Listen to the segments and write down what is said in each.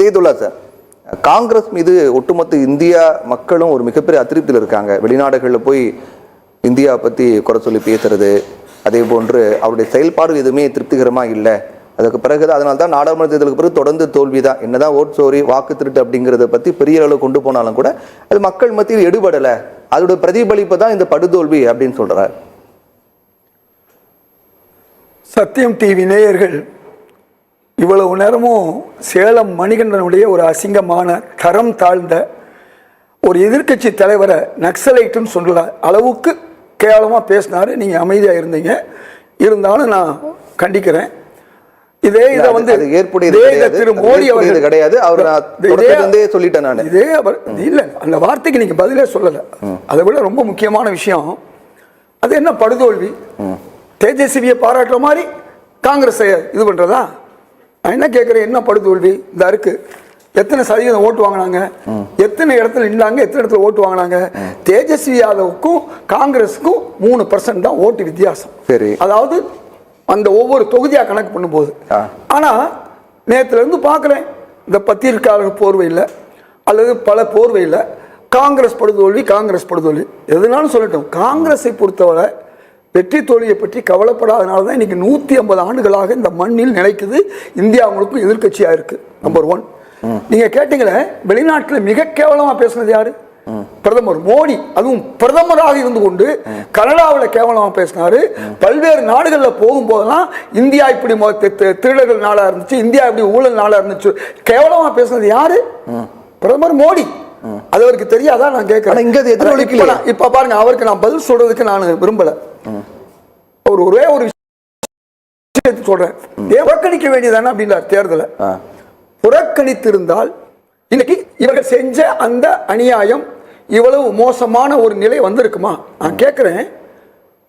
Hidayatullah sir. Congress மீது ஒட்டுமொத்த India மக்களும் ஒரு மிகப்பெரிய அதிருப்தியில் இருக்காங்க. வெளிநாடுகளில் போய் இந்தியா பற்றி குறை சொல்லி பேசுறது அதே போன்று அவருடைய செயல்பாடு எதுவுமே திருப்திகரமாக இல்லை. அதுக்கு பிறகு அதனால தான் நாடாளுமன்ற தேர்தலுக்கு பிறகு தொடர்ந்து தோல்வி தான் என்னதான் ஓட் சோரி வாக்கு திருட்டு அப்படிங்கிறத பற்றி பெரிய அளவு கொண்டு போனாலும் கூட அது மக்கள் மத்தியில் எடுபடலை. அதோட பிரதிபலிப்பு தான் இந்த படுதோல்வி அப்படின்னு சொல்கிறார் சத்தியம் டிவி நேயர்கள் இவ்வளவு நேரமும் சேலம் மணிகண்டனுடைய ஒரு அசிங்கமான தரம் தாழ்ந்த ஒரு எதிர்க்கட்சி தலைவரை நக்சலைட்டுன்னு சொல்ற அளவுக்கு கேவலமாக பேசினாரு. நீங்கள் அமைதியாக இருந்தீங்க. இருந்தாலும் நான் கண்டிக்கிறேன். இதே இதை வந்து கிடையாது. திரு மோடி அவர்கள் கிடையாது. அவர் இதே- தொடக்கத்திலிருந்தே சொல்லிட்டேன் நானு. இதே அவர் இல்ல அந்த வார்த்தைக்கு நீங்க பதிலே சொல்லல. அதை விட ரொம்ப முக்கியமான விஷயம் அது என்ன படுதோல்வி? தேஜஸ்வியை பாராட்டுற மாதிரி காங்கிரஸை இது பண்றதா? நான் என்ன கேட்கிறேன்? என்ன படுதோல்வி இந்த இருக்கு எத்தனை சதவீதம் ஓட்டு வாங்கினாங்க? எத்தனை இடத்துல நின்றாங்க எத்தனை இடத்துல ஓட்டு வாங்கினாங்க? தேஜஸ்வி யாதவுக்கும் காங்கிரஸுக்கும் மூணு பர்சன்ட் தான் ஓட்டு வித்தியாசம். சரி. அதாவது அந்த ஒவ்வொரு தொகுதியா கணக்கு பண்ணும்போது. ஆ. ஆனா நேத்துல இருந்து பார்க்குறேன். இந்த பத்திரிக்கையாளர் போர்வையில் அல்லது பல போர்வையில் காங்கிரஸ் படுதோல்வி காங்கிரஸ் படுதோல்வி. எதுனாலும் சொல்லட்டும். காங்கிரஸை பொறுத்தவரை வெற்றி தோல்வியை பற்றி கவலைப்படாதனால தான் இன்னைக்கு நூற்றி ஐம்பது ஆண்டுகளாக இந்த மண்ணில் நிலைக்குது. இந்தியா முழுக்கும் எதிர்க்கட்சியாக இருக்கு நம்பர் ஒன் நீங்க கேட்டீங்களே வெளிநாட்டில் மிக கேவலமா பேசுனது யாரு? பிரதமர் மோடி. அதுவும் பிரதமராக இருந்து கொண்டு கனடாவில் கேவலமாக பேசினாரு. பல்வேறு நாடுகளில் போகும்போதெல்லாம் இந்தியா இப்படி திருடர்கள் நாளாக இருந்துச்சு இந்தியா இப்படி ஊழல் நாளாக இருந்துச்சு. கேவலமாக பேசுனது யாரு? பிரதமர் மோடி. அது அவருக்கு தெரியாதா நான் கேட்கிறேன். இங்க அது எதிரொலிக்கலையே. இப்ப பாருங்க அவருக்கு நான் பதில் சொல்றதுக்கு நான் விரும்பல. அவர் ஒரே ஒரு விஷயத்தை சொல்றேன். புறக்கணிக்க வேண்டியதானே அப்படின்றார் தேர்தலை. ஆ. புறக்கணித்திருந்தால் இன்னைக்கு இவர்கள் செஞ்ச அந்த அநியாயம் இவ்வளவு மோசமான ஒரு நிலை வந்திருக்குமா? நான் கேட்கிறேன்.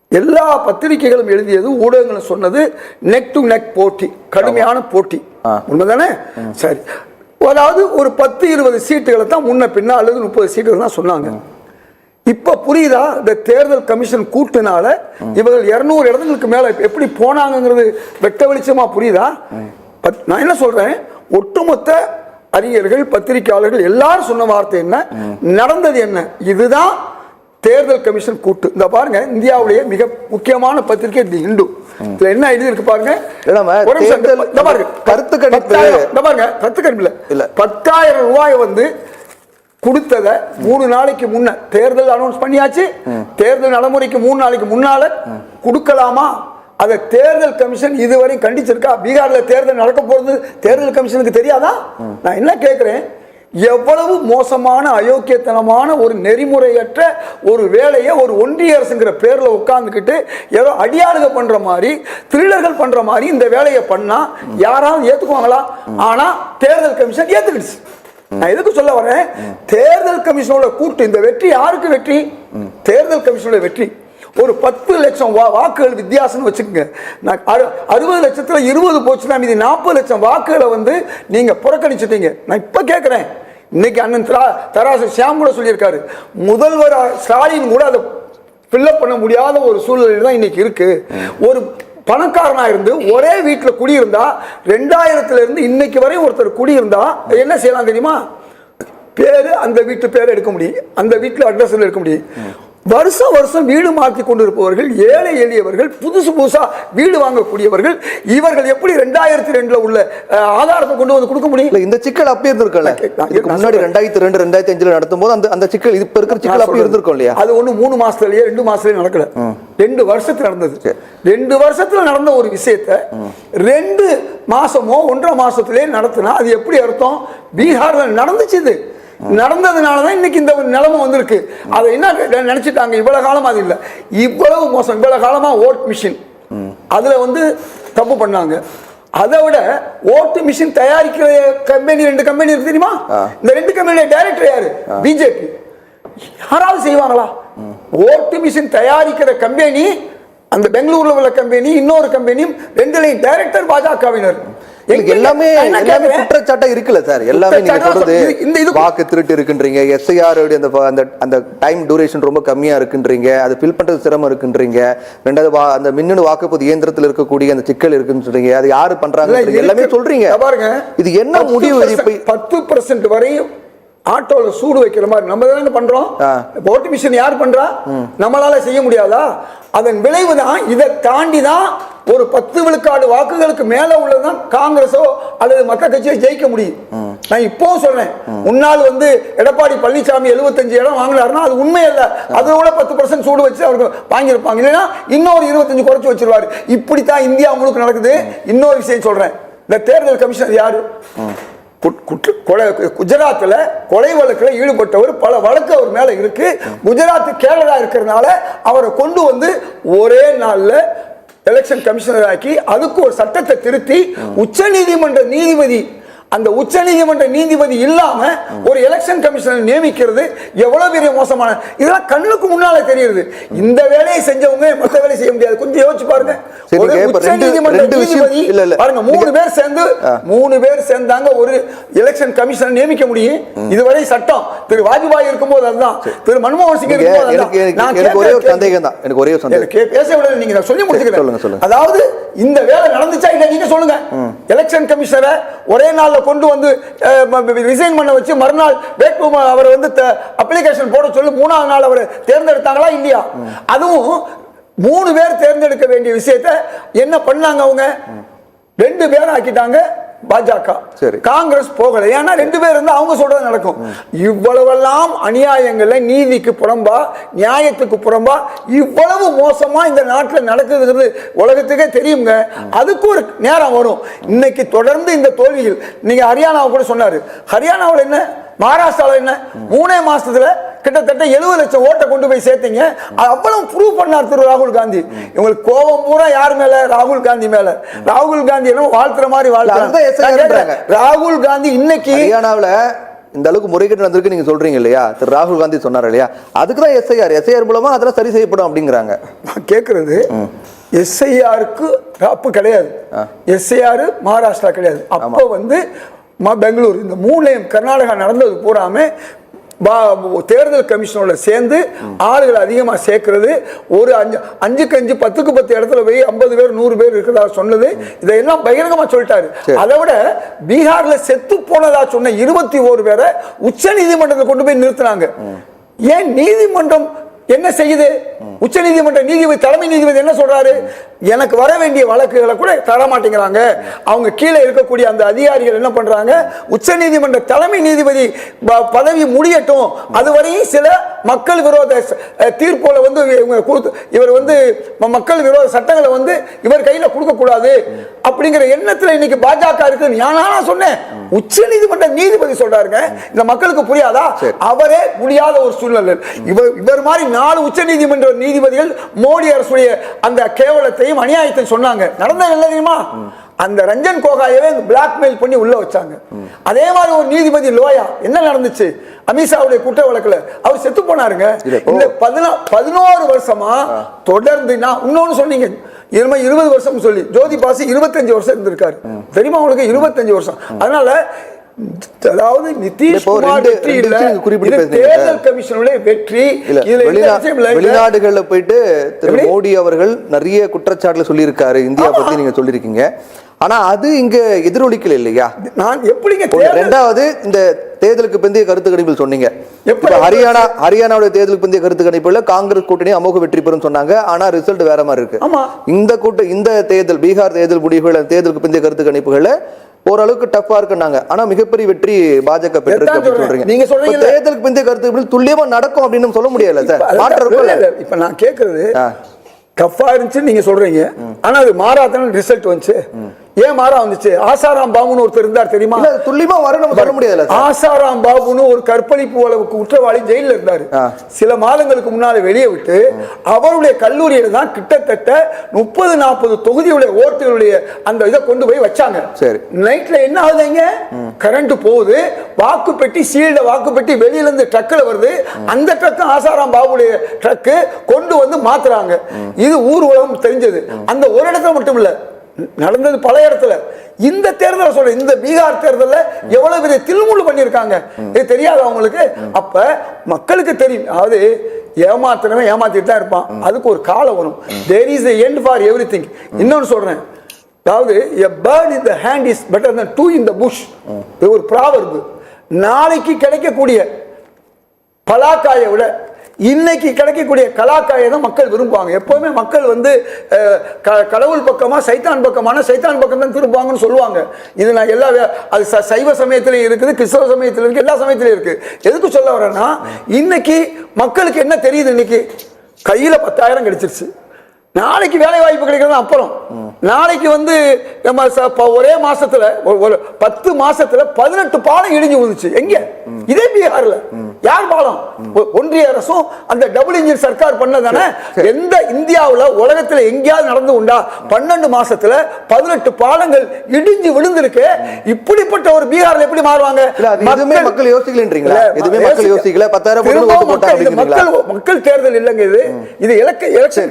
எல்லா பத்திரிகைகளும் எழுதியது ஊடகங்களும் சொன்னது நெக் டு நெக் போட்டி கடுமையான போட்டி. உண்மைதானே? சரி. அதாவது ஒரு பத்து இருபது சீட்டுகளை தான் முன்ன பின்ன அல்லது முப்பது சீட்டுகள் தான் சொன்னாங்க. இப்போ புரியுதா? இந்த தேர்தல் கமிஷன் கூட்டினால இவர்கள் இரநூறு இடங்களுக்கு மேலே எப்படி போனாங்கங்கிறது வெட்ட வெளிச்சமாக புரியுதா? பத்- நான் என்ன சொல்கிறேன் ஒட்டுமொத்த அறிஞர்கள் பத்திரிகையாளர்கள் எல்லாரும் சொன்ன வார்த்தை என்ன? நடந்தது என்ன? இதுதான் தேர்தல் கமிஷன் கூட்டு. இந்த பாருங்க இந்தியாவுடைய மிக முக்கியமான பத்திரிகை தி இந்து. இதுல என்ன எழுதி இருக்கு பாருங்க? கருத்து கணிப்பு- பத்தாயிரம், பாருங்க கருத்து கணிப்பு இல்ல. இல்ல. ரூபாய் வந்து கொடுத்தத மூணு நாளைக்கு முன்ன தேர்தல் அனௌன்ஸ் பண்ணியாச்சு. தேர்தல் நடைமுறைக்கு மூணு நாளைக்கு முன்னால கொடுக்கலாமா? அதை தேர்தல் கமிஷன் இதுவரை கண்டிச்சிருக்கா? பீகார்ல தேர்தல் நடக்க போறது தேர்தல் கமிஷனுக்கு தெரியாதா? நான் என்ன கேட்கிறேன் எவ்வளவு மோசமான அயோக்கியத்தனமான ஒரு நெறிமுறையற்ற ஒரு வேலையை ஒரு ஒன்றிய அரசுங்கிற பேர்ல உட்கார்ந்துக்கிட்டு ஏதோ அடியாளுக பண்ற மாதிரி திருடர்கள் பண்ற மாதிரி இந்த வேலையை பண்ணா யாராவது ஏத்துக்குவாங்களா? ஆனா தேர்தல் கமிஷன் ஏத்துக்கிடுச்சு. நான் எதுக்கு சொல்ல வரேன் தேர்தல் கமிஷனோட கூட்டு இந்த வெற்றி யாருக்கு வெற்றி? தேர்தல் கமிஷனோட வெற்றி. ஒரு பத்து லட்சம் வா- வாக்குகள் வித்தியாசம்னு வச்சுக்கோங்க. நான் அறு- அறுபது லட்சத்தில் இருபது போச்சுன்னா மீதி நாற்பது லட்சம் வாக்குகளை வந்து நீங்கள் புறக்கணிச்சிட்டீங்க. நான் இப்போ கேட்குறேன் இன்னைக்கு அண்ணன் தரா- தராசு ஷியாம் கூட சொல்லியிருக்காரு. முதல்வர் ஸ்டாலின் கூட அதை ஃபில்லப் பண்ண முடியாத ஒரு சூழ்நிலை தான் இன்னைக்கு இருக்குது ஒரு பணக்காரனாக இருந்து ஒரே வீட்டில் குடியிருந்தா ரெண்டாயிரத்துலேருந்து இன்னைக்கு வரை ஒருத்தர் குடியிருந்தா என்ன செய்யலாம் தெரியுமா? பேர் அந்த வீட்டு பேர் எடுக்க முடியும். அந்த வீட்டில் அட்ரஸ் எடுக்க முடியும். வருஷம் வருஷம் வீடு மாற்றி கொண்டிருப்பவர்கள் ஏழை எளியவர்கள் புதுசு புதுசா வீடு வாங்கக்கூடியவர்கள் இவர்கள் எப்படி ரெண்டாயிரத்தி ரெண்டுல உள்ள ஆதாரத்தை கொண்டு வந்து கொடுக்க முடியும்? இந்த சிக்கல் அப்பயே இருந்திருக்கல முன்னாடி. ரெண்டாயிரத்தி ரெண்டு ரெண்டாயிரத்தி அஞ்சுல நடத்தும் போது அந்த அந்த சிக்கல் இப்ப இருக்கிற சிக்கல் அப்படி இருந்திருக்கும் இல்லையா? அது ஒண்ணு மூணு மாசத்துலயே ரெண்டு மாசத்துலயே நடக்கல. ரெண்டு வருஷத்துல நடந்தது. ரெண்டு வருஷத்துல நடந்த ஒரு விஷயத்த ரெண்டு மாசமோ ஒன்றரை மாசத்திலே நடத்தினா அது எப்படி அர்த்தம்? பீகார்ல நடந்துச்சு நடந்ததுனால தான் இன்னைக்கு இந்த நிலைமை வந்திருக்கு. அதை என்ன நினைச்சிட்டாங்க? இவ்வளவு காலம் அது இல்லை. இவ்வளவு மோசம். இவ்வளவு காலமா ஓட் மிஷின். அதுல வந்து தப்பு பண்ணாங்க. அதை விட ஓட்டு மிஷின் தயாரிக்கிற கம்பெனி ரெண்டு கம்பெனி இருக்கு தெரியுமா? இந்த ரெண்டு கம்பெனியோட டைரக்டர் யாரு? பிஜேபி. யாராவது செய்வாங்களா? ஓட்டு மிஷின் தயாரிக்கிற கம்பெனி அந்த பெங்களூர்ல உள்ள கம்பெனி இன்னொரு கம்பெனியும் ரெண்டுலையும் டைரக்டர் பாஜகவினர். எங்க- எல்லாமே எல்லாமே? குற்றச்சாட்டா இருக்குல்ல சார்? எல்லாமே நீங்க சொல்றது இந்த இது- வாக்கு திருட்டு இருக்குன்றீங்க எஸ்ஐஆர் அந்த அந்த அந்த டைம் டூரேஷன் ரொம்ப கம்மியா இருக்குன்றீங்க அது ஃபில் பண்றது சிரமம் இருக்குன்றீங்க ரெண்டாவது அந்த மின்னணு வாக்குப்பதிவு இயந்திரத்தில் இருக்கக்கூடிய அந்த சிக்கல் இருக்குன்னு சொல்றீங்க அது யாரு பண்றாங்க. எல்லாமே சொல்றீங்க. பாருங்க. இது என்ன முடிவு பத்து பர்சன்ட் வரையும் ஆட்டோல சூடு வைக்கிற மாதிரி நம்ம தானே பண்றோம். ஓட்டு மிஷின் யார் பண்றா? நம்மளால செய்ய முடியாதா? அதன் விளைவு தான் இதை தாண்டி தான் ஒரு பத்து விழுக்காடு வாக்குகளுக்கு மேல உள்ளதுதான் காங்கிரஸோ அல்லது மற்ற கட்சியோ ஜெயிக்க முடியும். நான் இப்போ சொல்றேன். முன்னாள் வந்து எடப்பாடி பழனிசாமி 75 இடம் வாங்கினாருன்னா அது உண்மை அல்ல. அதை பத்து பர்சன்ட் சூடு வச்சு அவருக்கு வாங்கியிருப்பாங்க. இல்லைன்னா இன்னொரு இருபத்தஞ்சு குறைச்சு வச்சிருவாரு. இப்படித்தான் இந்தியா முழுக்க நடக்குது. இன்னொரு விஷயம் சொல்றேன். இந்த தேர்தல் கமிஷனர் யாரு? குட்- கொலை குஜராத்தில் கொலை வழக்கில் ஈடுபட்டவர் பல வழக்கு அவர் மேலே இருக்கு. குஜராத் கேரளா இருக்கிறதுனால அவரை கொண்டு வந்து ஒரே நாளில் எலெக்ஷன் கமிஷனர் ஆக்கி அதுக்கு ஒரு சட்டத்தை திருத்தி உச்ச நீதிமன்ற நீதிபதி அந்த உச்ச நீதிமன்ற நீதிபதி இல்லாம ஒரு எலெக்ஷன் கமிஷனர் நியமிக்கிறது எவ்வளவு பெரிய மோசமான இதெல்லாம் கண்ணுக்கு முன்னால தெரியுது. இந்த வேலையை செஞ்சவங்க மற்ற வேலையை செய்ய முடியாது. கொஞ்சம் யோசிச்சு பாருங்க. ஒரு உச்ச நீதிமன்ற நீதிபதி. பாருங்க மூணு பேர் சேர்ந்து மூணு பேர் சேர்ந்தாங்க. ஒரு எலெக்ஷன் கமிஷன் நியமிக்க முடியும். இதுவரை சட்டம். திரு வாஜ்பாய் இருக்கும்போது அதுதான். திரு மன்மோகன் சிங் இருக்கும்போது ஒரே ஒரு சந்தேகம் தான். எனக்கு ஒரே ஒரு சந்தேகம். பேச விட நீங்க சொல்லி முடிச்சுக்கிறேன். அதாவது இந்த வேலை நடந்துச்சா இல்ல நீங்க சொல்லுங்க. எலெக்ஷன் கமிஷனரை ஒரே நாள்ல கொண்டு வந்து ரிசைன் பண்ண வச்சு மறுநாள் வேட்புமனு அவரை வந்து அப்ளிகேஷன் போட சொல்லி மூணாவது நாள் அவர் தேர்ந்தெடுத்தாங்களா இல்லையா? அதுவும் மூணு பேர் தேர்ந்தெடுக்க வேண்டிய விஷயத்தை என்ன பண்ணாங்க அவங்க? ரெண்டு பேர் ஆக்கிட்டாங்க. பாஜக. சரி. காங்கிரஸ் போகல. ஏன்னா ரெண்டு பேர் இருந்தா அவங்க சொல்றது நடக்கும். இவ்வளவெல்லாம் அநியாயங்கள்ல நீதிக்கு புறம்பா நியாயத்துக்கு புறம்பா இவ்வளவு மோசமா இந்த நாட்டில் நடக்குதுங்கிறது உலகத்துக்கே தெரியுங்க. அதுக்கு ஒரு நேரம் வரும். இன்னைக்கு தொடர்ந்து இந்த தோல்விகள் நீங்க ஹரியானாவை கூட சொன்னாரு. ஹரியானாவில் என்ன? மகாராஷ்டிராவில் என்ன? மூணே மாசத்துல கிட்டத்தட்ட எழுபது லட்சம் ஓட்டை கொண்டு போய் சேர்த்தீங்க. அவ்வளவு ப்ரூவ் பண்ணார் திரு ராகுல் காந்தி. இவங்களுக்கு கோபம் பூரா யார் மேல? ராகுல் காந்தி மேல. ராகுல் காந்தி என்ன வாழ்த்துற மாதிரி வாழ்த்துறாங்க. ராகுல் காந்தி இன்னைக்கு ஹரியானாவுல இந்த அளவுக்கு முறைகேடு நடந்திருக்கு நீங்க சொல்றீங்க இல்லையா? திரு ராகுல் காந்தி சொன்னார் இல்லையா? அதுக்கு தான் எஸ்ஐஆர் எஸ்ஐஆர் மூலமா அதெல்லாம் சரி செய்யப்படும் அப்படிங்கிறாங்க. நான் கேட்கறது எஸ்ஐஆருக்கு தப்பு கிடையாது. எஸ்ஐஆர் மகாராஷ்டிரா கிடையாது. அப்போ வந்து ம- பெங்களூர் இந்த மூணையும் கர்நாடகா நடந்தது பூராமே தேர்தல் கமிஷனோட சேர்ந்து ஆளுகளை அதிகமாக சேர்க்கிறது. ஒரு அஞ்சு அஞ்சுக்கு அஞ்சு பத்துக்கு பத்து இடத்துல போய் ஐம்பது பேர் நூறு பேர் இருக்கிறதா சொன்னது. இதையெல்லாம் பகிரங்கமா சொல்லிட்டாரு. அதை விட பீகார்ல செத்து போனதா சொன்ன இருபத்தி ஓரு பேரை உச்ச நீதிமன்றத்தில் கொண்டு போய் நிறுத்தினாங்க. ஏன் நீதிமன்றம் என்ன செய்யுது? உச்ச நீதிமன்ற நீதிபதி தலைமை நீதிபதி என்ன சொல்றாரு? எனக்கு வர வேண்டிய வழக்குகளை கூட தர மாட்டேங்கிறாங்க. அவங்க கீழே இருக்கக்கூடிய அந்த அதிகாரிகள் என்ன பண்றாங்க? உச்ச நீதிமன்ற தலைமை நீதிபதி ப- பதவி முடியட்டும். அதுவரையும் சில மக்கள் விரோத தீர்ப்புகளை வந்து இவங்க கொடுத்து இவர் வந்து மக்கள் விரோத சட்டங்களை வந்து இவர் கையில கொடுக்க கூடாது அப்படிங்கிற எண்ணத்துல இன்னைக்கு பாஜக இருக்கு நான் நான் சொன்னேன். உச்ச நீதிமன்ற நீதிபதி சொல்றாருங்க. இந்த மக்களுக்கு புரியாதா? அவரே முடியாத ஒரு சூழ்நிலை. இவர் இவர் மாதிரி நாலு உச்ச நீதிமன்ற நீதிபதிகள் மோடி அரசுடைய அந்த கேவலத்தையும் அநியாயத்தையும் சொன்னாங்க. நடந்தது என்ன தெரியுமா? அந்த ரஞ்சன் கோகாயவே பிளாக்மெயில் பண்ணி உள்ள வச்சாங்க. அதே மாதிரி ஒரு நீதிபதி லோயா என்ன நடந்துச்சு? அமித்ஷாவுடைய குற்ற வழக்குல அவர் செத்து போனாருங்க. இந்த பதினா பதினோரு வருஷமா தொடர்ந்து நான் இன்னொன்னு சொன்னீங்க. இரும இருபது வருஷம் சொல்லி ஜோதி பாசி இருபத்தஞ்சு வருஷம் இருந்திருக்காரு. தெரியுமா உங்களுக்கு? இருபத்தஞ்சு வருஷம். அதனால அதாவது நிதிஷ்குமார் ரெண்டு- வெற்றி இல்ல. தேர்தல் கமிஷனுடைய வெற்றி. வெளிநாடுகள்ல போயிட்டு திரு? மோடி அவர்கள் நிறைய குற்றச்சாட்டுல சொல்லியிருக்காரு. இந்தியா. பத்தி நீங்க சொல்லியிருக்கீங்க. ஆனா அது இங்க எதிரொலிக்கல இல்லையா? நான் எப்படிங்க ரெண்டாவது இந்த தேர்தலுக்கு பிந்தைய கருத்து கணிப்பில் சொன்னீங்க ஹரியானா ஹரியானாவுடைய தேர்தலுக்கு பிந்தைய கருத்து கணிப்புல காங்கிரஸ் கூட்டணி அமோக வெற்றி பெறும் சொன்னாங்க. ஆனா ரிசல்ட் வேற மாதிரி இருக்கு. இந்த கூட்ட இந்த தேர்தல் பீகார் தேர்தல் முடிவுகள் தேர்தலுக்கு பிந்தைய கருத்து கணிப்புகள்ல ஓரளவுக்கு டஃப்பா இருக்குன்னாங்க. ஆனா மிகப்பெரிய வெற்றி பாஜக பெற்றிருக்கு. சொல்றீங்க. நீங்க சொல்றீங்கல்ல. இப்ப தேர்தலுக்கு பிந்தைய கருத்து துல்லியமா நடக்கும் அப்படின்னு சொல்ல முடியல சார். மாற்றம் இருக்கும்ல இப்ப நான் கேக்குறது. டஃபா இருந்துச்சு நீங்க சொல்றீங்க. ஆனா அது மாறாதான ரிசல்ட் வந்துச்சு. ஏன் மாறா வந்துச்சு? ஆசாராம் பாபுன்னு ஒருத்தர் இருந்தார் தெரியுமா? துல்லியமா சொல்ல முடியாதுல்ல சார். ஆசாராம் பாபுன்னு ஒரு கற்பழிப்பு வழக்கு குற்றவாளி ஜெயில இருந்தாரு. சில மாதங்களுக்கு முன்னால வெளியே விட்டு அவருடைய கல்லூரியில தான் கிட்டத்தட்ட முப்பது நாற்பது தொகுதியுடைய ஓட்டுகளுடைய அந்த இதை கொண்டு போய் வச்சாங்க. சரி. நைட்ல என்ன ஆகுதுங்க கரண்ட் போகுது. வாக்கு பெட்டி சீல்ட வாக்கு பெட்டி வெளியில இருந்து ட்ரக்ல வருது. அந்த ட்ரக் ஆசாராம் பாபுடைய ட்ரக்கு கொண்டு வந்து மாத்துறாங்க. இது ஊர் உலகம் தெரிஞ்சது அந்த ஒரு இடத்துல மட்டும் இல்ல நடந்தது பல இடத்துல. இந்த தேர்தலை சொல்றேன். இந்த பீகார் தேர்தல்ல எவ்வளவு பெரிய தில்முழு பண்ணியிருக்காங்க. இது தெரியாது அவங்களுக்கு. அப்ப மக்களுக்கு தெரியும். அதாவது ஏமாத்துறவன் ஏமாத்திட்டு தான் இருப்பான். அதுக்கு ஒரு காலம் வரும். There is end for everything இன்னொன்னு சொல்றேன். அதாவது a bird in the hand is better than two in the bush இது ஒரு ப்ராவர்பு நாளைக்கு கிடைக்கக்கூடிய பலாக்காயை விட இன்னைக்கு கிடைக்கக்கூடிய கலாக்காயை தான் மக்கள் விரும்புவாங்க. எப்போவுமே மக்கள் வந்து க- கடவுள் பக்கமா சைத்தான் பக்கமான சைத்தான் பக்கம் தான் திரும்புவாங்கன்னு சொல்லுவாங்க. இது நான் எல்லா அது ச- சைவ சமயத்திலையும் இருக்குது கிறிஸ்தவ சமயத்தில் இருக்கு எல்லா சமயத்திலையும் இருக்கு எதுக்கு சொல்ல வரேன்னா இன்னைக்கு மக்களுக்கு என்ன தெரியுது இன்னைக்கு? கையில பத்தாயிரம் கிடைச்சிருச்சு. நாளைக்கு வேலை வாய்ப்பு கிடைக்கிறது அப்புறம். நாளைக்கு வந்து நம்ம ஒரே மாசத்துல ஒரு- ஒரு பத்து மாசத்துல பதினெட்டு பாலம் இடிஞ்சு விழுந்துச்சு. எங்க? இதே பீகார்ல. யார் பாலம்? ஒன்றிய அரசும் அந்த டபுள் இன்ஜின் சர்க்கார் பண்ணதானே? எந்த இந்தியாவுல உலகத்துல எங்கேயாவது நடந்து உண்டா? பன்னெண்டு மாசத்துல பதினெட்டு பாலங்கள் இடிஞ்சு விழுந்திருக்கு. இப்படிப்பட்ட ஒரு பீகார்ல எப்படி மாறுவாங்க? எதுவுமே மக்கள் யோசிக்கலைன்றீங்களா? எதுவுமே மக்கள் யோசிக்க- யோசிக்கல, பத்தாயிரம் மக்கள்? மக்கள் தேர்தல் இல்லைங்க இது. இது எலக்க- எலெக்ஷன்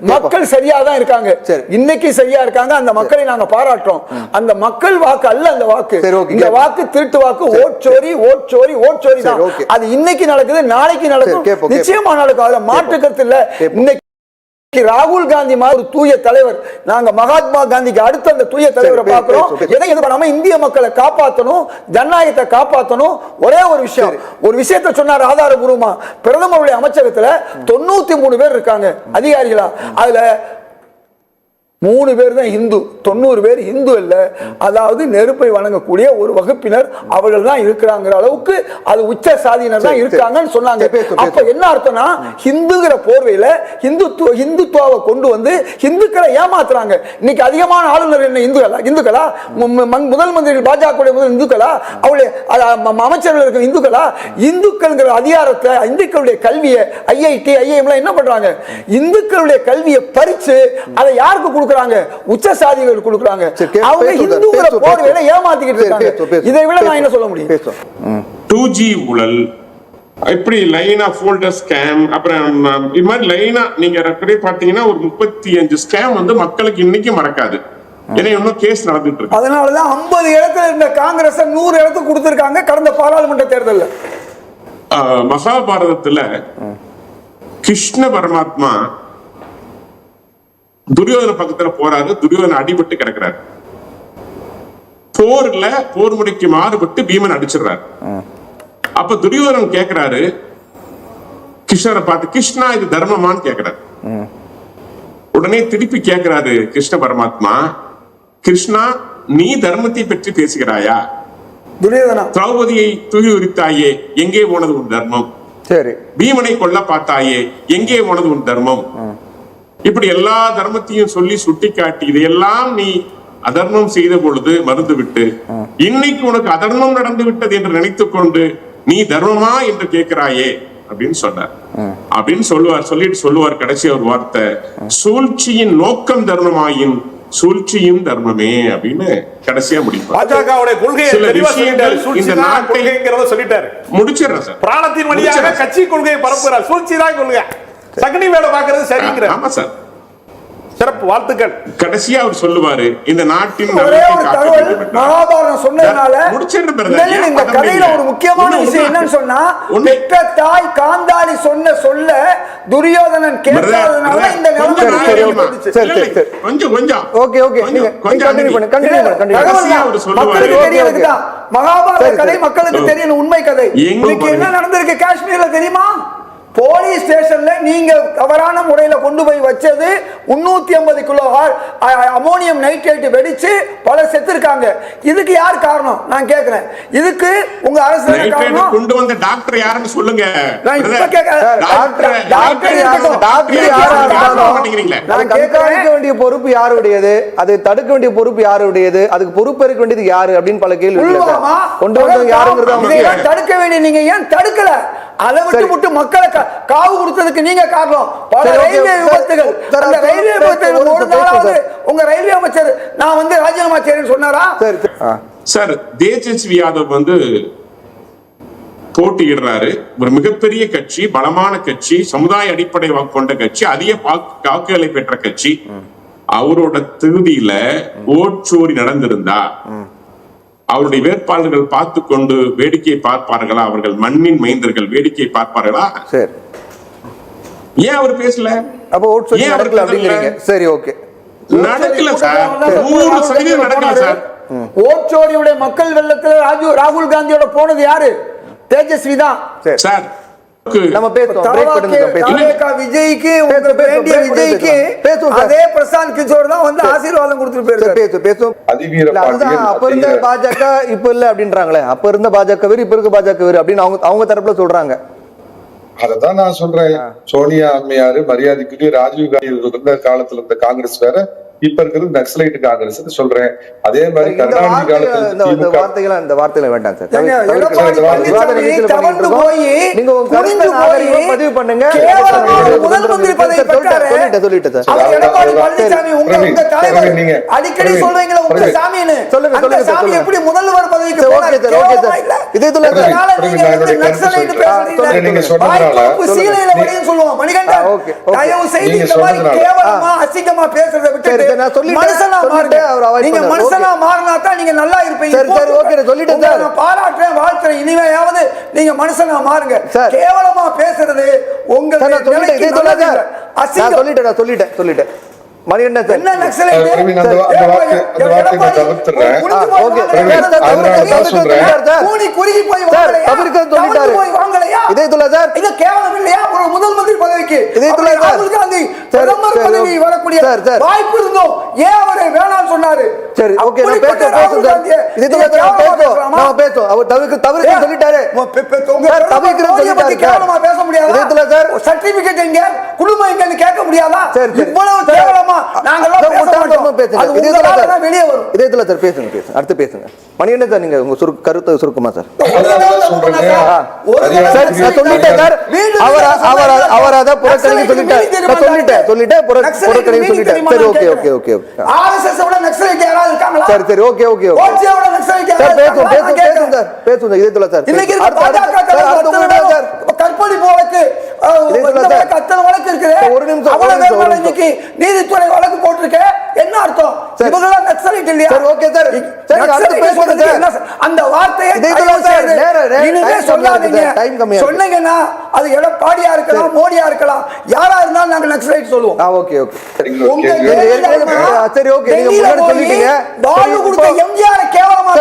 மக்கள் சரியா தான் இருக்காங்க. இன்னைக்கு சரியா இருக்காங்க. அந்த மக்களை நாங்க பாராட்டுறோம். அந்த மக்கள் வாக்கு அல்ல அந்த வாக்கு. இந்த. வாக்கு திருட்டு வாக்கு ஓட்சோரி ஓட்சோரி ஓட்சோரி தான். அது இன்னைக்கு நடக்குது நாளைக்கு நடக்கும். நிச்சயமா நடக்கும். அதுல மாற்று கருத்து இல்ல. இன்னைக்கு ராகுல் காந்தி மாதிரி ஒரு தூய தலைவர் நாங்க மகாத்மா காந்திக்கு அடுத்த அந்த தூய தலைவரை பார்க்கிறோம். எதை இது பண்ணாம இந்திய மக்களை காப்பாத்தணும் ஜனநாயகத்தை காப்பாத்தணும் ஒரே ஒரு விஷயம். ஒரு விஷயத்தை சொன்னார் ஆதாரபூர்வமா. பிரதமருடைய அமைச்சகத்துல தொண்ணூத்தி மூணு பேர் இருக்காங்க அதிகாரிகளா. அதுல மூணு பேர் தான் இந்து தொண்ணூறு பேர் இந்து இல்ல அதாவது நெருப்பை வணங்கக்கூடிய ஒரு வகுப்பினர் அவர்கள் தான் இருக்கிறாங்கிற அளவுக்கு அது உச்ச சாதியினர் தான் இருக்காங்கன்னு சொன்னாங்க. அப்ப என்ன அர்த்தம்னா ஹிந்துங்கிற போர்வையில ஹிந்துத்துவ ஹிந்துத்துவாவை கொண்டு வந்து ஹிந்துக்களை ஏமாத்துறாங்க. இன்னைக்கு அதிகமான ஆளுநர் என்ன இந்துக்களா? இந்துக்களா? முதல் மந்திரி பாஜக முதல் இந்துக்களா? அவளுடைய அமைச்சர்கள் இருக்க இந்துக்களா? இந்துக்கள்ங்கிற அதிகாரத்தை இந்துக்களுடைய கல்வியை ஐஐடி ஐஐஎம் என்ன பண்றாங்க? இந்துக்களுடைய கல்வியை பறிச்சு அதை யாருக்கு கொடுக்குறாங்க உச்ச சாதிகளுக்கு கொடுக்குறாங்க அவங்க பேசு, போர்வையில. ஏமாத்திக்கிட்டு இருக்காங்க. இதை விட நான். என்ன சொல்ல முடியும். டூ ஜி ஊழல் இப்படி லைனா ஃபோல்டர் ஸ்கேம் அப்புறம் இது மாதிரி லைனா நீங்க ரெக்கரே பாத்தீங்கன்னா ஒரு முப்பத்தி அஞ்சு ஸ்கேம் வந்து மக்களுக்கு இன்னைக்கு மறக்காது ஏன்னா இன்னும் கேஸ் நடந்துட்டு இருக்கு அதனாலதான் ஐம்பது இடத்துல இருந்த காங்கிரஸ் நூறு இடத்துக்கு கொடுத்திருக்காங்க கடந்த பாராளுமன்ற தேர்தல்ல மகாபாரதத்துல கிருஷ்ண பரமாத்மா துரியோதன பக்கத்துல போறாரு. துரியோதன அடிபட்டு கிடக்குறாரு. போர்ல போர் முறைக்கு மாறுபட்டு பீமன் அடிச்சிடுறாரு. அப்ப துரியோதனன் கேக்குறாரு கிருஷ்ணரை பார்த்து கிருஷ்ணா இது தர்மமான்னு கேக்குறாரு. உடனே திருப்பி கேக்குறாரு கிருஷ்ண பரமாத்மா கிருஷ்ணா நீ தர்மத்தை பற்றி பேசுகிறாயா? துரியோதனா. திரௌபதியை துயி உரித்தாயே எங்கே போனது உன் தர்மம்? சரி. பீமனை கொல்ல பார்த்தாயே எங்கே போனது உன் தர்மம்? இப்படி எல்லா தர்மத்தையும் சொல்லி சுட்டிக்காட்டி இதையெல்லாம் நீ அதர்மம் செய்த பொழுது மறந்து விட்டு இன்னைக்கு உனக்கு அதர்மம் நடந்து விட்டது என்று நினைத்துக் கொண்டு நீ தர்மமா என்று கேட்கிறாயே அப்படின்னு சொன்னார். அப்படின்னு சொல்லுவார் சொல்லிட்டு சொல்லுவார் கடைசி ஒரு வார்த்தை. சூழ்ச்சியின் நோக்கம் தர்மமாயின் சூழ்ச்சியும் தர்மமே அப்படின்னு கடைசியா முடிப்பார். பாஜகவுடைய கொள்கையை இந்த நாட்டை- சொல்லிட்டாரு. முடிச்சிடுறேன் சார். பிராணத்தின் வழியாக. கட்சி கொள்கையை பரப்புகிறார். சூழ்ச்சி தான் கொள்கை. சகுனி வேலை பார்க்கறது சரிங்கிற ஆமா சார் சிறப்பு வாழ்த்துக்கள் கடைசியா அவர் சொல்லுவாரு இந்த நாட்டின். மகாபாரதம் சொன்னதுனால இந்த கதையில? ஒரு முக்கியமான விஷயம். என்னன்னு சொன்னா. பெற்ற தாய் காந்தாரி சொன்ன சொல்ல துரியோதனன் கேட்காதனால இந்த கொஞ்சம். கொஞ்சம் கொஞ்சம் ஓகே ஓகே கண்டினியூ பண்ணு பண்ணு. மக்களுக்கு. மகாபாரத கதை. மக்களுக்கு. தெரியணும் உண்மை கதை இன்னைக்கு என்ன. நடந்திருக்கு காஷ்மீர்ல தெரியுமா போலீஸ் ஸ்டேஷன்ல நீங்க தவறான முறையில கொண்டு போய் வச்சது 350 ஐம்பது கிலோ அமோனியம் நைட்ரேட் வெடிச்சு பல செத்துருக்காங்க. இதுக்கு யார் காரணம்? நான் கேக்குறேன். இதுக்கு உங்க அரசு காரணம்? கொண்டு வந்த டாக்டர் யாருன்னு சொல்லுங்க. நான் இப்ப Brother, கேட்க- டாக்டர் டாக்டர் நான் வேண்டிய பொறுப்பு யாருடையது? அதை தடுக்க வேண்டிய பொறுப்பு யாருடையது? அதுக்கு பொறுப்பேற்க வேண்டியது யாரு அப்படின்னு பல கேள்வி கொண்டு வந்தவங்க யாருங்கிறது தடுக்க வேண்டிய நீங்க ஏன் தடுக்கல? அதை விட்டு. விட்டு மக்களை கா- காவு கொடுத்ததுக்கு நீங்க காரணம். பல. ரயில்வே விபத்துகள். அந்த ரயில்வே விபத்துகள் ஒரு நாளாவது உங்க ரயில்வே அமைச்சர் நான் வந்து ராஜினாமா செய்றேன்னு சொன்னாரா? சரி தேஜஸ்வி யாதவ் வந்து போட்டியிடுறாரு. ஒரு மிகப்பெரிய கட்சி பலமான கட்சி சமுதாய அடிப்படை வாக்கு கொண்ட கட்சி அதிக வாக்கு- வாக்குகளை பெற்ற கட்சி. அவரோட தொகுதியில ஓட்சோரி நடந்திருந்தா அவருடைய வேட்பாளர்கள் பார்த்து கொண்டு வேடிக்கை பார்ப்பார்களா? அவர்கள் மண்ணின் மைந்தர்கள் வேடிக்கை பார்ப்பார்களா? சரி. ஏன் அவர் பேசல? அப்போ ஏன் அவர் அப்படிங்கிறீங்க? சரி ஓகே. நடக்கல சார். நூறு சதவீதம் நடக்கல சார். ஓச்சோடியுடைய மக்கள் வெள்ளத்துல ராஜீவ் ராகுல் காந்தியோட போனது யாரு? தேஜஸ்வி தான் சரி. சார் நம்ம பேசுவோம். விஜய்க்கு வேண்டிய விஜய்க்கு பேசுவோம். அதே பிரசாந்த் கிஷோர் தான் வந்து ஆசீர்வாதம் கொடுத்துட்டு போயிருக்காரு. பேசுவோம் பேசுவோம் அதுதான் அப்ப இருந்த பாஜக இப்ப இல்ல அப்படின்றாங்களே. அப்ப இருந்த பாஜக வேறு இப்ப இருக்க பாஜக வேறு அப்படின்னு அவங்க அவங்க தரப்புல சொல்றாங்க. அததான் நான் சொல்றேன். சோனியா அம்மையாரு மரியாதைக்குரிய ராஜீவ் காந்தி இருந்த காலத்துல இருந்த காங்கிரஸ் வேற இப்ப இருக்கிறது நக்சலைட் காங்கிரஸ் சொல்றேன். அதே மாதிரி இந்த கருணாநிதி காலத்துல இந்த வார்த்தைகள் இந்த வார்த்தைகள் வேண்டாம் சார். நீங்க உங்க குனிந்து கருத்தை நாகரிகமா போய், பதிவு பண்ணுங்க. சொல்லிட்டேன், சார். நீங்க- அடிக்கடி சொல்றீங்களா உங்க. சாமின்னு. சொல்லுங்க, சொல்லுங்க, சாமி சொல்லுங்க. எப்படி முதல்வர் பதவிக்கு போனார்? Okay sir? இதே பிரவீன், நீங்க வாய்ப்பு சீலையில சொல்லுவோம். மணிகண்டன். தயவு செய்து இந்த மாதிரி கேவலமா, அசிங்கமா பேசுறதை விட்டுட்டு சரி, நான் சொல்லிட்டேன், மனுஷனா சொல்லிட்டேன், அவர் நீங்க. மனுஷனா. மாறினா தான் நீங்க நல்லா இருப்பீங்க. சரி, சரி, ஓகே, சொல்லிட்டேன் சார். நான் பாராட்டுறேன் வாழ்த்துறேன். இனிமையாவது நீங்க மனுஷனா மாறுங்க. சார். கேவலமா பேசுறது உங்க சொல்லிட்டேன். சொல்ல சொல்லிட்டேன் சொல்லிட்டேன் சொல்லிட்டேன். முதல் மந்திரி பதவிக்கு. ராகுல் காந்தி பிரதமர் பதவி. வரக்கூடிய. வாய்ப்பு இருந்தோம் ஏன் அவரை வேணாம்னு சொன்னாரு? சரி ஓகே நான் சார் காந்தியை இதே நீங்க கேவலமா பேசுவோம்? நம்ம பேசுவோம் அவர் தவிர்க்க தவிர்க்க? சொல்லிட்டாரு சார், தவிர்க்கிறேன்னு சொல்லிட்டாரு. கேவலமா பேச முடியாதா? இதயத்துல சார். ஒரு certificate எங்க? குடும்பம் எங்கன்னு கேட்க முடியாதா? சரி இவ்வளவு சார், கேவலமா பேச மாட்டோம். ரொம்ப பேசுங்க. அது இதே சொல்ல சார். வெளியே வரும். இதே சொல்ல சார் பேசுங்க பேசுங்க அடுத்து பேசுங்க மணிகண்டன் சார் நீங்க உங்க சுரு கருத்தை சுருக்கமா சார் சார். நான் சொல்லிட்டேன் சார் அவர் அவர். அவர் அதை புறக்கணிக்க சொல்லிட்டார் நான் சொல்லிட்டேன் சொல்லிட்டேன் புறக்கணிக்க சொல்லிட்டேன் சரி நான் okay. Okay okay okay RSS விட நக்சலைட்? சரி சரி ஓகே ஓகே ஓகே. சார் பேசுவோம் பேசுவோம். சார் பேசுவோம் இதே சார் இன்னைக்கு அடுத்து- பாஜக அடுத்து- சார், தலைவர் அடுத்து அத்தனை உங்கள்ட்ட பேரும் சார் கற்பழிப்பு வழக்கு இருக்குது. ஒரு நிமிஷம், அவ்வளவு இன்னைக்கு நீதித்துறை வழக்கு போட்டிருக்க என்ன அர்த்தம்? சார். இவங்கெல்லாம் நக்சலைட் இல்லையா? சரி, ஓகே சார். சரி, அடுத்து சார்? அந்த வார்த்தையை இனிமே சொல்லாதீங்க. சொன்னீங்கன்னா அது எடப்பாடியா இருக்கலாம் மோடியா இருக்கலாம். யாரா இருந்தாலும் நாங்க நக்சலைட் சொல்லுவோம். Ah okay okay. சரி, ஓகே, நீங்க டெல்லியில முன்னாடி போய் சொல்லிட்டீங்க. பாலு சரி, கொடுத்த இப்போ- எம்ஜிஆர் கேவலமா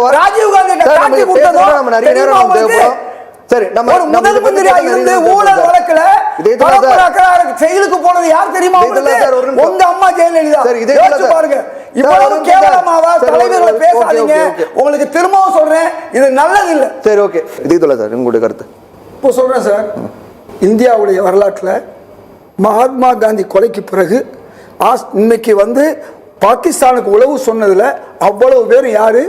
வர- ராஜீவ் காந்தி காட்டி கொடுத்ததும் நம்ம நிறைய நேரம்? தேவைப்படும். சரி நம்ம ஒரு முதல் மந்திரியா இருந்து ஊழல். வழக்குல செயலுக்கு போனது யார் தெரியுமா. உங்க அம்மா ஜெயலலிதா. சரி, இதே. பாருங்க. இவ்வளவு கேவலமாவா தலைவர்களை பேசாதீங்க. உங்களுக்கு திரும்பவும் சொல்றேன். இது நல்லது இல்ல சரி ஓகே. இதே சொல்ல சார் உங்களுடைய கருத்து. இப்போ சொல்றேன் சார். இந்தியாவுடைய வரலாற்றில் மகாத்மா காந்தி கொலைக்கு பிறகு ஆஸ் இன்னைக்கு வந்து பாகிஸ்தானுக்கு உளவு சொன்னதுல அவ்வளவு பேர் யாரு?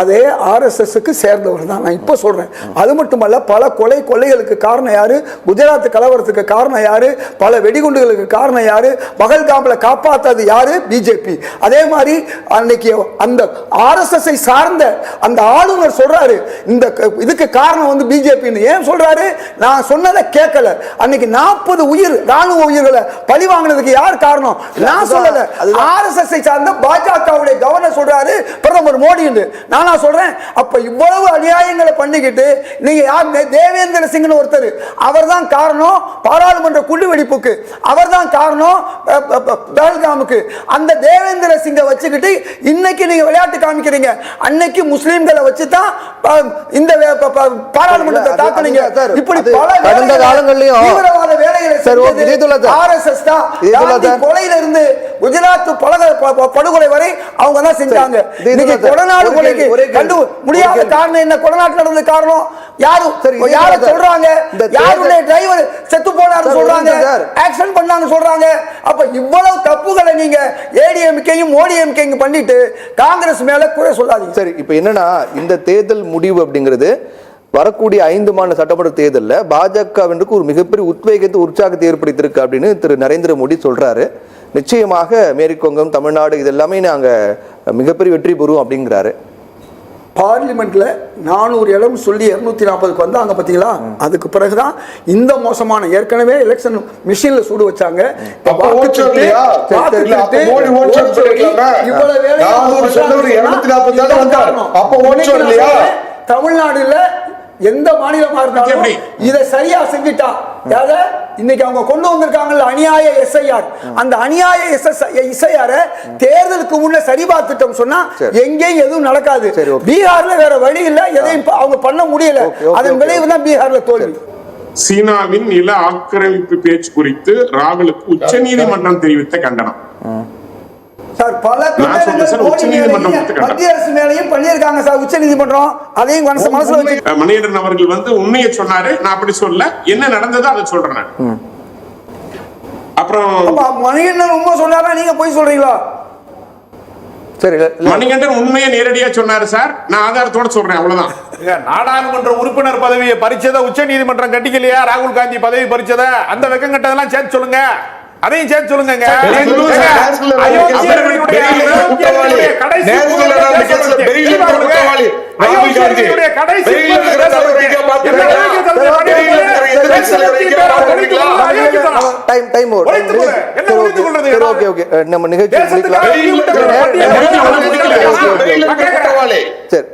அதே ஆர்எஸ்எஸ்க்கு சேர்ந்தவர் தான். நான் இப்போ சொல்றேன். அது மட்டுமல்ல பல கொலை கொள்ளைகளுக்கு காரணம் யாரு? குஜராத் கலவரத்துக்கு காரணம் யாரு? பல வெடிகுண்டுகளுக்கு காரணம் யாரு? பகல்காமில் காப்பாத்தது யாரு? பிஜேபி அதே மாதிரி அன்னைக்கு அந்த ஆர்எஸ்எஸ்ஐ சார்ந்த அந்த ஆளுநர் சொல்றாரு இந்த இதுக்கு காரணம் வந்து பிஜேபின்னு ஏன் சொல்றாரு? நான் சொன்னதை கேட்கல. அன்னைக்கு நாற்பது உயிர் ராணுவ உயிர்களை பழி வாங்கினதுக்கு யார் காரணம்? நான் சொல்லல. அதுதான். ஆர்எஸ்எஸ் சார்ந்த பாஜகவுடைய கவர்னர் சொல்றாரு பிரதமர் மோடி நானா சொல்றேன் அப்ப இவ்வளவு அநியாயங்களை பண்ணிக்கிட்டு நீங்க யார் தேவேந்திர சிங்னு ஒருத்தர் அவர்தான் காரணம் பாராளுமன்ற குண்டு வெடிப்புக்கு அவர்தான் காரணம் அஹ், அஹ், அஹ், பஹல்காமுக்கு அந்த தேவேந்திர சிங்கை வச்சுக்கிட்டு இன்னைக்கு நீங்க விளையாட்டு காமிக்கிறீங்க. அன்னைக்கு முஸ்லிம்களை வச்சு தான் இந்த பாராளுமன்றத்தை தாக்குனீங்க. இப்படி பல கடந்த காலங்கள்லயும் தீவிரவாத வேலைகளை. ஆர்எஸ்எஸ் தான். இதே குஜராத் பலக படுகொலை வரை அவங்க தான் செஞ்சாங்க இன்னைக்கு. கொடநாடு கொலைக்கு. கண்டு முடியாத. காரணம் என்ன கொடநாட்டு நடந்த காரணம் யாரு யார. சொல்றாங்க இந்த யாருடைய டிரைவர் செத்து போனாரு சொல்றாங்க. ஆக்ஷன் பண்ணான்னு சொல்றாங்க அப்ப இவ்வளவு தப்புகளை நீங்க ஏடிஎம்கேயும் மோடிஎம்கேயும் பண்ணிட்டு காங்கிரஸ் மேல குறை சொல்லாதீங்க சரி இப்போ என்னன்னா இந்த தேர்தல் முடிவு அப்படிங்கிறது வரக்கூடிய ஐந்து மாநில சட்டமன்ற தேர்தலில் பாஜகவினருக்கு ஒரு மிகப்பெரிய உத்வேகத்தை உற்சாகத்தை ஏற்படுத்தியிருக்கு அப்படின்னு திரு நரேந்திர மோடி சொல்றாரு நிச்சயமாக மேற்குவங்கம் தமிழ்நாடு இது எல்லாமே நாங்கள் மிகப்பெரிய வெற்றி பெறுவோம் அப்படிங்கிறாரு பார்லிமெண்ட்ல நானூறு இடம் சொல்லி இருநூத்தி நாற்பதுக்கு வந்தாங்க பாத்தீங்களா அதுக்கு பிறகுதான் இந்த மோசமான ஏற்கனவே எலெக்ஷன் மிஷின்ல சூடு வச்சாங்க இப்ப அப்ப வாக்கு ஓட்டு திருட்டு, இல்லையா? வாக்கு இல்ல, அப்ப திருட்டு, மோடி ஓட்டு ஓட்டு சொல்லிருக்கலாமே. இவ்வளவு வேலையை நானூறு அவங்க சொன்னவர் பண்றாங்கன்னா 240 தானே இதுதான் வந்தார். காரணம். அப்ப ஓட்டு இன்னைக்கு நான் இல்லையா? சொல்றேன், தமிழ்நாடுல எந்த மாநிலமா இருந்தாலும்? இதை சரியா செஞ்சுட்டா. யாத இன்னைக்கு அவங்க கொண்டு வந்திருக்காங்கல்ல அநியாய எஸ்ஐஆர். அந்த அநியாய எஸ்ஐஆர் தேர்தலுக்கு முன்ன சரி பார்த்துட்டோம் சொன்னா. எங்கேயும் எதுவும் நடக்காது. பீகார்ல வேற வழி இல்ல எதையும் அவங்க பண்ண முடியல. அதன் விளைவு தான் பீகார்ல தோல்வி. சீனாவின் நில ஆக்கிரமிப்பு பேச்சு குறித்து ராகுலுக்கு உச்சநீதிமன்றம் தெரிவித்த கண்டனம். சார் பல. மத்திய அரசு மேலையும் பண்ணியிருக்காங்க சார் உச்ச நீதிமன்றம். அதையும் மனசு மனசுல வச்சு மணிகண்டன் அவர்கள் வந்து உண்மையை சொன்னாரு. நான் அப்படி சொல்ல என்ன நடந்ததோ அதை சொல்றேன். அப்புறம் அப்ப மணிகண்டன் உண்மை சொன்னாரா? நீங்க போய் சொல்றீங்களா? சரி. மணிகண்டன் உண்மையை நேரடியா சொன்னாரு சார். நான் ஆதாரத்தோட சொல்றேன் அவ்வளவுதான். நாடாளுமன்ற உறுப்பினர் பதவியை பறிச்சதை உச்ச நீதிமன்றம் கட்டிக்கலையா? ராகுல் காந்தி பதவி பறிச்சதை? அந்த வெக்கம் கட்டதெல்லாம் சேர்த்து சொல்லுங்க. அதையும் சேர்த்து சொல்லுங்க நம்ம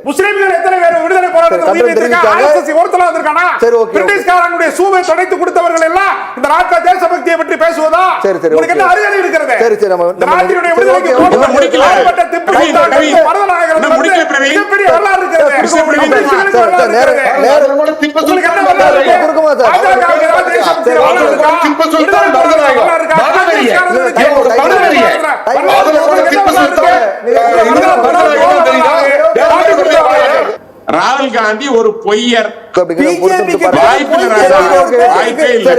முஸ்லிம்கள் எத்தனை பேர் விடுதலை போராட்டத்தில் சூவை துடைத்து கொடுத்தவர்கள் எல்லாம் இந்த நாட்டில் தேசபக்தியை பற்றி பேசுவதா? சரி, சரி, உங்களுக்கு என்ன. அறிவு இருக்கிறது சரி, சரி, நம்ம- இந்த நம்ம- நாட்டினுடைய விடுதலைக்கு. போராட்டத்தில் முடிக்கல. பாடுபட்ட திப்பு. மருதநாயகர் வந்து முடிக்கல, பிரவீன். மிகப்பெரிய வரலாறு இருக்கிறது. கிருஷ்ண நேரம், இருக்கிறது. நேரம். நம்மளோட திப்பு உங்களுக்கு என்ன வரலாறு இருக்கு? கொடுக்குமா சார்? பாஜகவுக்கு ஏதாவது தேசபக்தி வரலாறு இருக்கா? திப்பு சுல்தான் விடுதலை போராட்ட வரலாறு இருக்கா? மறந்துடுறீங்க. பிரிட்டிஷ்காரனுக்கு ஐயோ, விடுதலை மறந்துடுறீங்க. போராட்ட ஐயோ, வரலாறு அதுல கூட உங்களுக்கு திப்பு என்ன வரலாறு சுல்தான் இருக்கு? அஹ், இந்திரா மறந்துடுறீங்க. நாடு கொடுத்த வரலாறு. ராகுல் காந்தி ஒரு பொய்யர். வாய்ப்பு. வாய்ப்பே இல்லை.